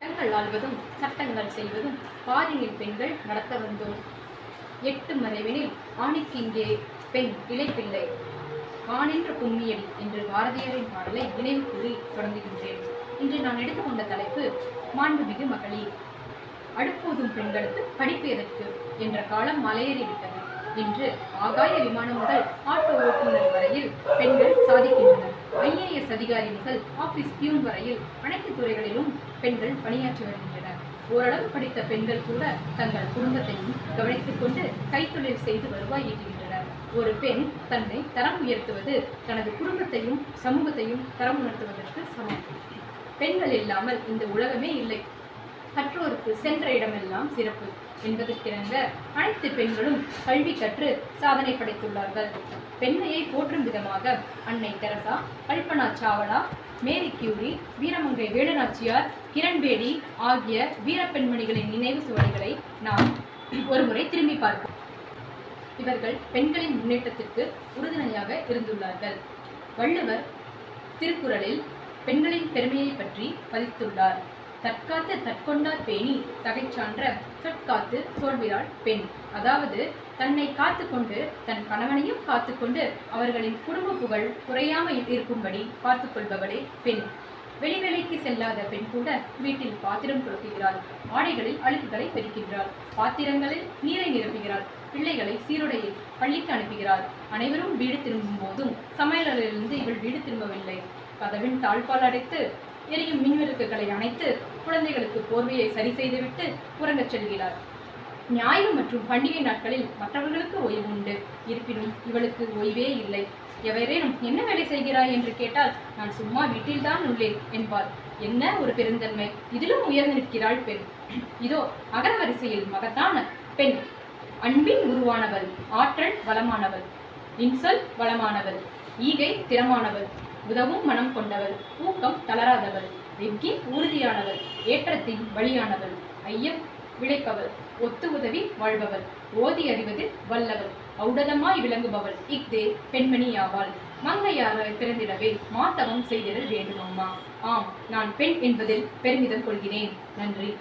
சட்டங்கள் ஆள்வதும் சட்டங்கள் செய்வதும் பாரினில் பெண்கள் நடத்த வந்தோம். எட்டு மறைவினில் ஆணிக்கு இங்கே பெண் இளைப்பிள்ளை. ஆணென்ற கும்மியடி என்று பாரதியாரின் பாடலை நினைவு கூறி தொடங்குகின்றேன். இன்று நான் எடுத்துக்கொண்ட தலைப்பு மாண்புமிகு மகளிர். அடுப்போதும் பெண்களுக்கு படிப்பு எதற்கு? என்ற காலம் மலையேறிவிட்டது. இன்று ஆகாய விமானம் முதல் ஆட்டோ ஓட்டுநர் வரையில் பெண்கள் சாதிக்கின்றனர். ஐஏஎஸ் அதிகாரி முதல் ஆபீஸ் பியூன் வரையில் அனைத்து துறைகளிலும் பெண்கள் பணியாற்றி வருகின்றனர். ஓரளவு படித்த பெண்கள் கூட தங்கள் குடும்பத்தையும் கவனித்துக் கொண்டு கைத்தொழில் செய்து வருவாய் ஈட்டுகின்றனர் ஒரு பெண் தன்னை தரம் உயர்த்துவது தனது குடும்பத்தையும் சமூகத்தையும் தரம் உணர்த்துவதற்கு சமம். பெண்கள் இல்லாமல் இந்த உலகமே இல்லை. கற்றோருக்கு சென்ற இடமெல்லாம் சிறப்பு என்பதற்கிறந்த அனைத்து பெண்களும் கல்வி கற்று சாதனை படைத்துள்ளார்கள். பெண்மையை போற்றும் விதமாக அன்னை Teresa Kalpana Chawla Marie Curie வீரமங்கை வேலுநாச்சியார் கிரண்பேடி ஆகிய வீரப்பெண்மணிகளின் நினைவு சுவடிகளை நாம் ஒருமுறை திரும்பி பார்ப்போம். இவர்கள் பெண்களின் முன்னேற்றத்திற்கு உறுதுணையாக இருந்துள்ளார்கள். வள்ளுவர் திருக்குறளில் பெண்களின் பெருமையை பற்றி பதித்துள்ளார். தற்காத்து தற்கொண்டார் பேணி தகைச்சான்ற சொற்காத்து சொல்கிறாள் பெண். அதாவது தன்னை காத்துக்கொண்டு தன் கணவனையும் காத்துக்கொண்டு அவர்களின் குடும்ப புகழ் குறையாமல் இருக்கும்படி பார்த்து கொள்பவளே பெண். வெளிவேலைக்கு செல்லாத பெண் கூட வீட்டில் பாத்திரம் துளக்குகிறாள் ஆடைகளில் அழுக்குகளை பெருக்கின்றாள். பாத்திரங்களில் நீரை நிரப்புகிறாள். பிள்ளைகளை சீருடையில் பள்ளிக்கு அனுப்புகிறாள். அனைவரும் வீடு திரும்பும் போதும் சமையலறையிலிருந்து இவள் வீடு திரும்பவில்லை. கதவின் தாழ்பால் அடைத்து எரியும் மின்விளக்குகளை அணைத்து குழந்தைகளுக்கு போர்வையை சரி செய்துவிட்டு உறங்கச் செல்கிறார். ஞாயிறு மற்றும் பண்டிகை நாட்களில் மற்றவர்களுக்கு ஓய்வு உண்டு. இருப்பினும் இவளுக்கு ஓய்வே இல்லை. எவரேனும் என்ன வேலை செய்கிறாய் என்று கேட்டால் நான் சும்மா வீட்டில்தான் உள்ளேன் என்பாள் என்ன ஒரு பெருந்தன்மை. இதிலும் உயர்ந்து நிற்கிறாள் பெண். இதோ அகரவரிசையில் மகத்தான பெண். அன்பின் உருவானவள். ஆற்றல் வளமானவள். இன்சொல் வளமானவள். ஈகை திறமானவள். உதவும் மனம் கொண்டவள். ஊக்கம் தளராதவள். வெட்கி உறுதியானவள். ஏற்றத்தின் வழியானவள். ஐயம் விளைப்பவள். ஒத்து உதவி வாழ்பவள். ஓதி அறிவது வல்லவள். ஔடதமாய் விளங்குபவள். இஃதே பெண்மணியாவாள். மங்கையாக பிறந்திடவே மாத்தவம் செய்திடல் வேண்டுமம்மா. ஆம் நான் பெண் என்பதில் பெருமிதம் கொள்கிறேன். நன்றி.